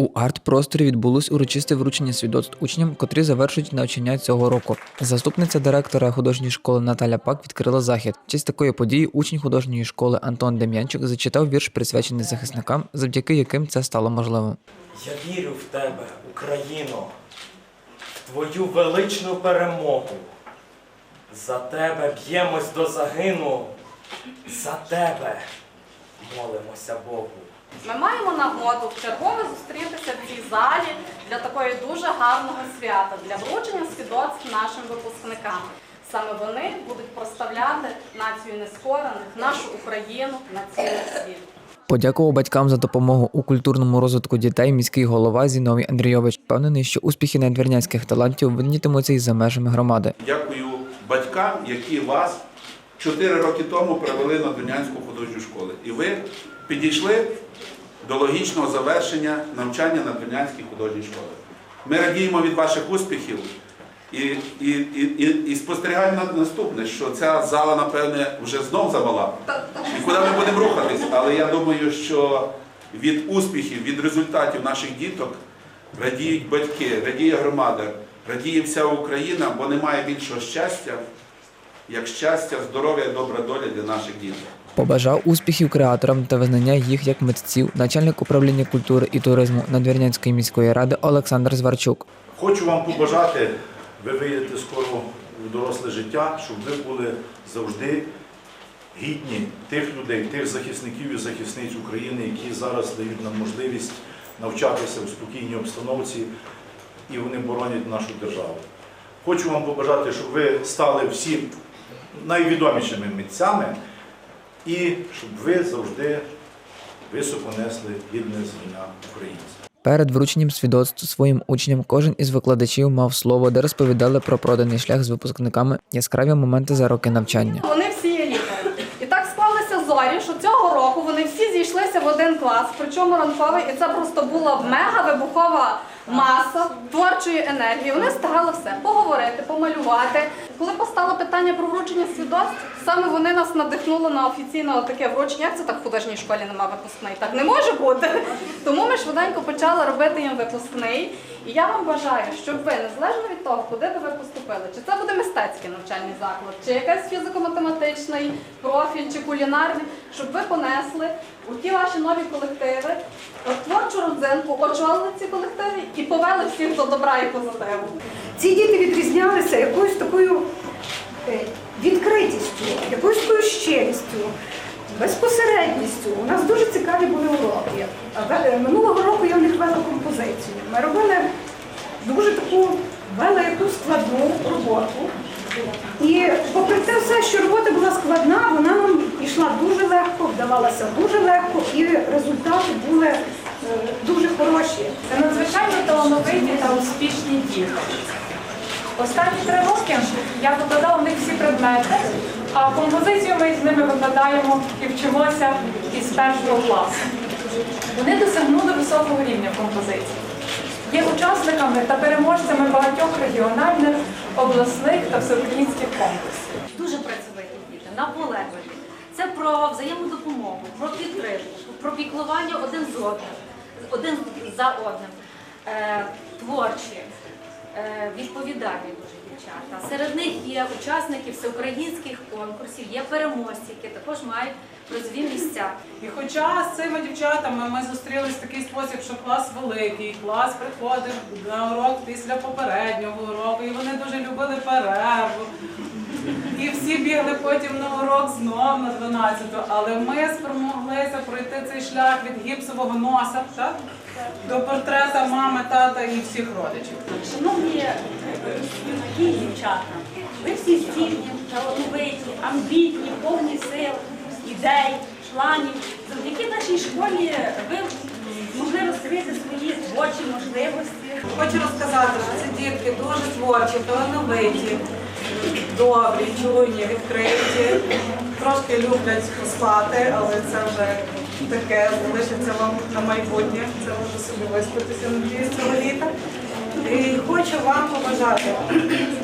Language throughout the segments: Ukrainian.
У арт-просторі відбулось урочисте вручення свідоцтв учням, котрі завершують навчання цього року. Заступниця директора художньої школи Наталя Пак відкрила захід. В честь такої події учень художньої школи Антон Дем'янчук зачитав вірш, присвячений захисникам, завдяки яким це стало можливим. Я вірю в тебе, Україно, в твою величну перемогу. За тебе б'ємось до загину, за тебе молимося Богу. Ми маємо нагоду вчергове зустрітися в цій залі для такої дуже гарного свята, для вручення свідоцтв нашим випускникам. Саме вони будуть проставляти націю нескорених, нашу Україну на цілий світ. Подякував батькам за допомогу у культурному розвитку дітей міський голова Зіновій Андрійович. Впевнений, що успіхи надвірнянських талантів виднітимуться і за межами громади. Дякую батькам, які вас 4 роки тому привели на Дунянську художню школу. І ви підійшли до логічного завершення навчання на Дунянській художній школі. Ми радіємо від ваших успіхів і, і, і, і, спостерігаємо наступне, що ця зала, напевне, вже знов замала. І куди ми будемо рухатись. Але я думаю, що від успіхів, від результатів наших діток радіють батьки, радіє громада, радіє вся Україна, бо немає більшого щастя, як щастя, здоров'я і добра доля для наших діток. Побажав успіхів креаторам та визнання їх як митців, начальник управління культури і туризму Надвірнянської міської ради Олександр Зварчук. Хочу вам побажати, ви вийдете скоро в доросле життя, щоб ви були завжди гідні тих людей, тих захисників і захисниць України, які зараз дають нам можливість навчатися в спокійній обстановці і вони боронять нашу державу. Хочу вам побажати, щоб ви стали всі найвідомішими митцями і щоб ви завжди високо несли гідне звання українця. Перед врученням свідоцтв своїм учням кожен із викладачів мав слово, де розповідали про проданий шлях з випускниками, яскраві моменти за роки навчання. Вони всі є лікарі. І так склалися зорі, що цього року вони всі зійшлися в один клас, причому ранковий, і це просто була мега вибухова маса творчої енергії. Вони встигали все поговорити, помалювати. Коли постало питання про вручення свідоцтв, саме вони нас надихнули на офіційне таке вручення. Як це так в художній школі нема випускний? Так не може бути. Тому ми швиденько почали робити їм випускний. І я вам бажаю, щоб ви, незалежно від того, куди би ви поступили, чи це буде мистецький навчальний заклад, чи якийсь фізико-математичний профіль, чи кулінарний, щоб ви понесли у ті ваші нові колективи, творчу родзинку, очолили ці колективи і повели всіх до добра і позитиву. Ці діти відрізнялися якоюсь такою е, відкритістю, якоюсь такою щирістю, безпосередністю. У нас дуже цікаві були уроки. Минулого року я в них вела композицію. Ми робили дуже таку вела якусь складну роботу. І попри те все, що робота була складна, вона нам йшла дуже легко, вдавалася дуже легко, і результати були е, дуже хороші. Це надзвичайно талановиті та успішні діти. Останні три роки я викладала в них всі предмети, а композицію ми з ними викладаємо і вчимося із першого класу. Вони досягнули високого рівня композиції. Є учасниками та переможцями багатьох регіональних, обласних та всеукраїнських конкурсів. дуже працьовиті діти, наполегливі. Це про взаємодопомогу, про підтримку, про піклування один з одним, один за одним, е, творчі, е, відповідальні дуже дівчата. Серед них є учасники всеукраїнських конкурсів, є переможці, які також мають призові місця. І хоча з цими дівчатами ми зустрілись в такий спосіб, що клас великий, клас приходив на урок після попереднього уроку, і вони дуже любили перерву. І всі бігли потім на урок знов на 12 але ми спромоглися пройти цей шлях від гіпсового носа так? до портрета мами, тата і всіх родичів. Шановні юнаки дівчата, ви всі здібні, талановиті, амбітні, повні сил, ідей, планів. Завдяки нашій школі ви м, змогли розкрити свої творчі можливості. Хочу розказати, що ці дітки дуже творчі, талановиті, добрі, чуйні, відкриті, трошки люблять спати, але це вже таке залишиться вам на майбутнє. Це може собі виспатися надіюсь цього літа. Вам побажати,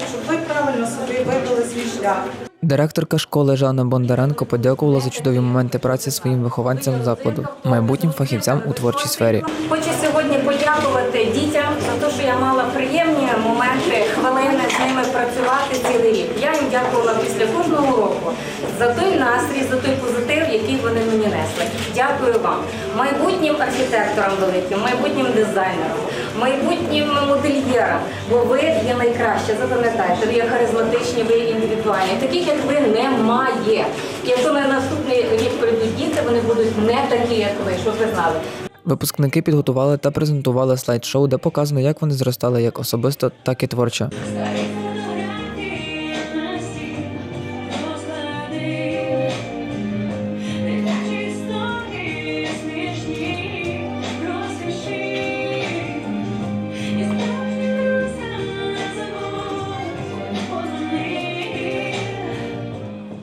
щоб ви правильно собі вибрали свій шлях. Директорка школи Жанна Бондаренко подякувала за чудові моменти праці своїм вихованцям закладу, майбутнім фахівцям у творчій сфері. Хочу сьогодні подякувати дітям за те, що я мала приємні моменти, хвилини з ними працювати цілий рік. Я їм дякувала після кожного року за той настрій, за той позитив, який вони мені несли. Дякую вам, майбутнім архітекторам великим, майбутнім дизайнерам, майбутнім модельєрам, бо ви є найкраще. Запам'ятайте, ви є харизматичні, ви є індивідуальні. Таких як ви немає. Якщо на наступний рік прийдуть діти, вони будуть не такі, як ви, щоб ви знали. Випускники підготували та презентували слайд-шоу, де показано, як вони зростали як особисто, так і творчо.